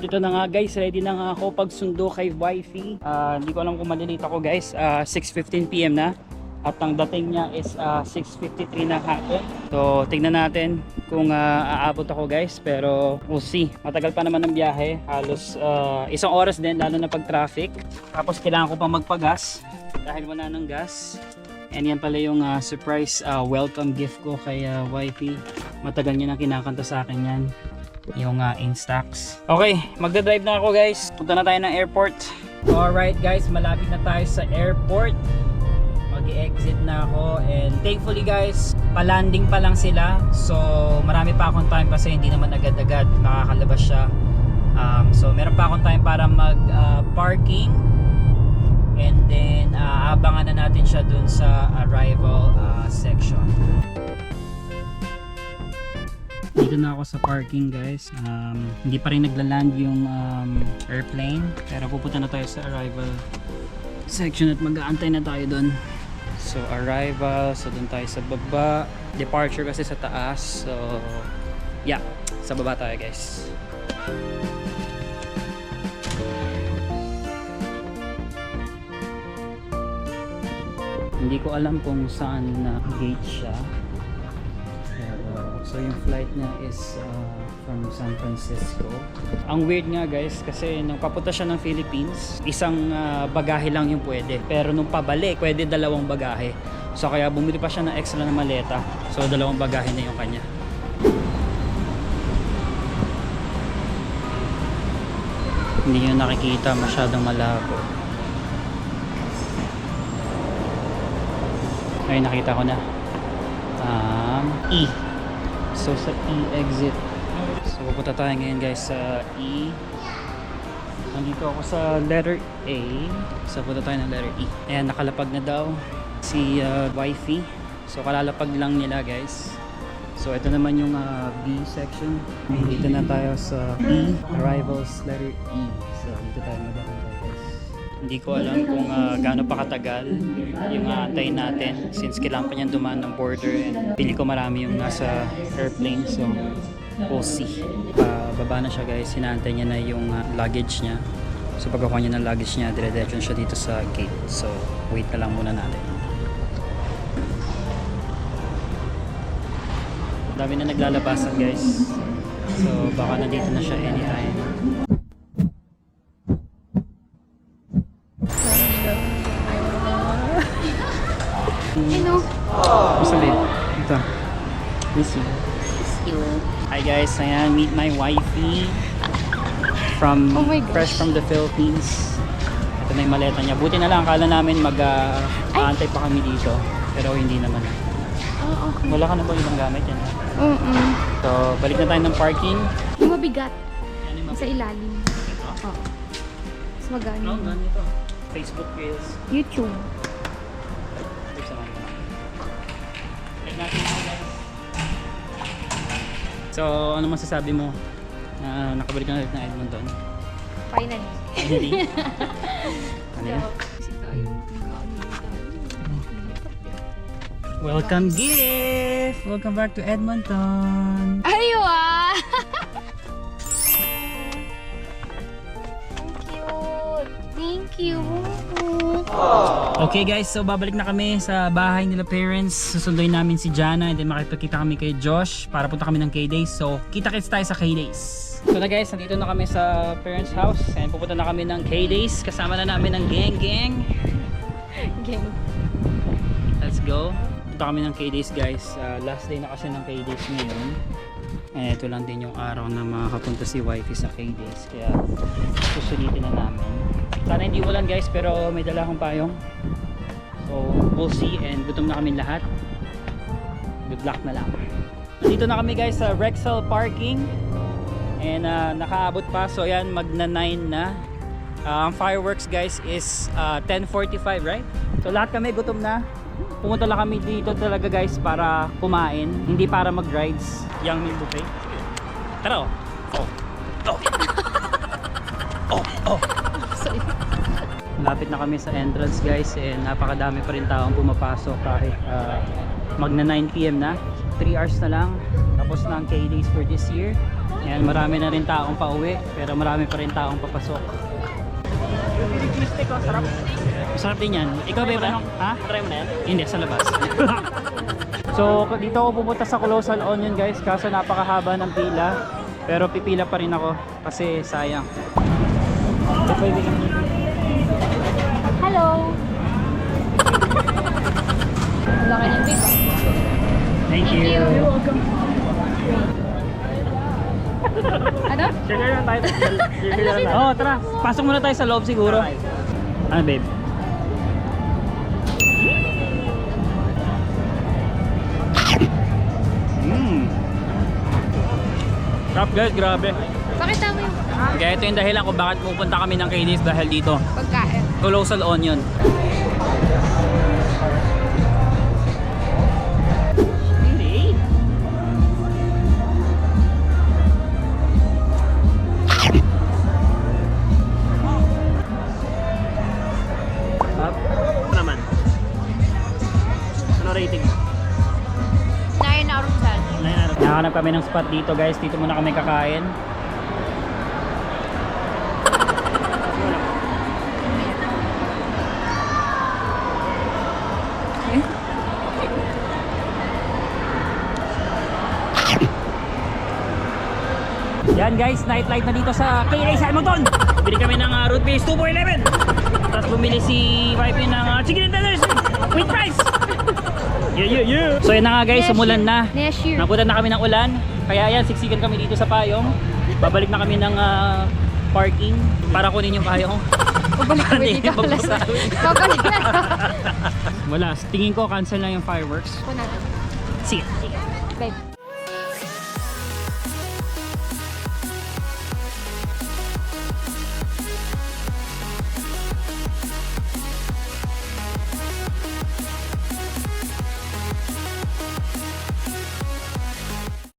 At na nga guys, ready na nga ako pagsundo kay wifey. Ah, hindi ko alam kung malilate ako guys. Ah, 6.15pm na. At ang dating niya is ah, 6.53 na hapon. So tignan natin kung ah, aabot ako guys. Pero we'll see. Matagal pa naman ang biyahe. Halos ah, isang oras din lalo na pag traffic. Tapos kailangan ko pang magpagas dahil wala ng gas. And yan pala yung ah, surprise ah, welcome gift ko kay ah, wifey. Matagal niya na kinakanta sa akin yan yung uh, Instax. Okay, magdadrive na ako guys. Punta na tayo ng airport. Alright guys, malapit na tayo sa airport. Mag-exit na ako and thankfully guys, palanding pa lang sila. So marami pa akong time kasi hindi naman agad-agad makakalabas siya. Um, so meron pa akong time para mag-parking and then uh, abangan na natin siya dun sa arrival uh, section. Dito na ako sa parking guys. Um, hindi pa rin nagla-land yung um, airplane. Pero pupunta na tayo sa arrival section at mag-aantay na tayo doon. So arrival, so doon tayo sa baba. Departure kasi sa taas. So yeah, sa baba tayo guys. Hindi ko alam kung saan na gate siya. So yung flight niya is uh, from San Francisco. Ang weird nga guys kasi nung papunta siya ng Philippines, isang uh, bagahe lang yung pwede. Pero nung pabalik, pwede dalawang bagahe. So kaya bumili pa siya ng extra na maleta. So dalawang bagahe na yung kanya. Hindi nyo nakikita masyadong malabo. Ay, nakita ko na. Um, E. So, sa E exit. So, pupunta tayo ngayon guys sa E. Nandito ako sa letter A. So, punta tayo ng letter E. Ayan, nakalapag na daw si uh, wifey. So, kalalapag lang nila guys. So, ito naman yung uh, B section. Dito na tayo sa E. Arrivals letter E. So, dito tayo guys. Hindi ko alam kung uh, gaano pa katagal yung antay natin since kailangan pa niyan dumaan ng border and pili ko marami yung nasa airplane so we'll see. Uh, baba na siya guys, hinahantay niya na yung uh, luggage niya. So pagkakuha niya ng luggage niya, dire-diretso siya dito sa gate. So wait na lang muna natin. Dami na naglalabasan guys. So baka nandito na siya anytime. Ano? Basta babe, ito. Miss you. Miss you. Hi guys, ayan, meet my wifey from Oh my gosh. fresh from the Philippines. Ito na yung maleta niya. Buti na lang, akala namin mag-aantay pa kami dito. Pero hindi naman. Oo, okay. Wala ka na ba ibang gamit yan? Mm-mm. So, balik na tayo ng parking. Yung mabigat. Yan yung Sa ilalim. Oo. Mas No, magano. ganito. Facebook is... YouTube. So, ano masasabi mo na nakabalik ka na ulit ng Edmonton? Finally. Finally? ano yan? Welcome gift! Welcome back to Edmonton! Ayo ah! Okay guys, so babalik na kami sa bahay nila parents. Susunduin namin si Jana and then makipagkita kami kay Josh para punta kami ng K-Days. So kita-kits tayo sa K-Days. So na guys, nandito na kami sa parents house and pupunta na kami ng K-Days. Kasama na namin ng gang gang. Gang. Let's go. Punta kami ng K-Days guys. Uh, last day na kasi ng K-Days ngayon. And ito lang din yung araw na makakapunta si wifey sa K-Days. Kaya susulitin na namin. Sana hindi ulan guys pero may dala akong payong. So we'll see and gutom na kami lahat. Good luck na lang. Nandito na kami guys sa Rexel Parking. And uh, nakaabot pa. So ayan magna 9 na. Uh, ang fireworks guys is uh, 10.45 right? So lahat kami gutom na. Pumunta lang kami dito talaga guys para kumain. Hindi para mag-rides. Young meal buffet. Tara oh. Oh. Oh. oh. Oh. Lapit na kami sa entrance guys eh napakadami pa rin taong pumapasok kahit ah, magna 9pm na 3 hours na lang tapos na ang K-Days for this year Ayan, marami na rin taong pauwi, pero marami pa rin taong papasok. Masarap din yan. Ikaw ba yung Ha? Try mo na yan? Hindi, sa labas. so, dito ako pupunta sa Colossal Onion guys, kaso napakahaba ng pila. Pero pipila pa rin ako kasi sayang. Hello! Laki ng big. Thank you. Ano? Sugar lang tayo. Sugar lang tayo. Oo, tara. Pasok muna tayo sa loob siguro. Ano, babe? Mmm. Sarap guys, grabe. Pakita mo yung Kaya ito yung dahilan kung bakit pupunta kami ng Cadiz dahil dito. pagkain. Colossal Onion. Nakahanap kami ng spot dito guys. Dito muna kami kakain. Yan guys, nightlight na dito sa KA Simonton. Bili kami ng uh, root beer 2 for 11. Tapos bumili si Vibe ng uh, chicken tenders with fries. Yeah, yeah, yeah. So yan na nga guys, sumulan na. Next year. Nabutan na kami ng ulan. Kaya yan, siksikan kami dito sa payong. Babalik na kami ng ah, parking para kunin yung payong. Babalik kami dito. babalik. Babalik na. Wala, tingin ko cancel na yung fireworks. Ako natin. Sige. Babe.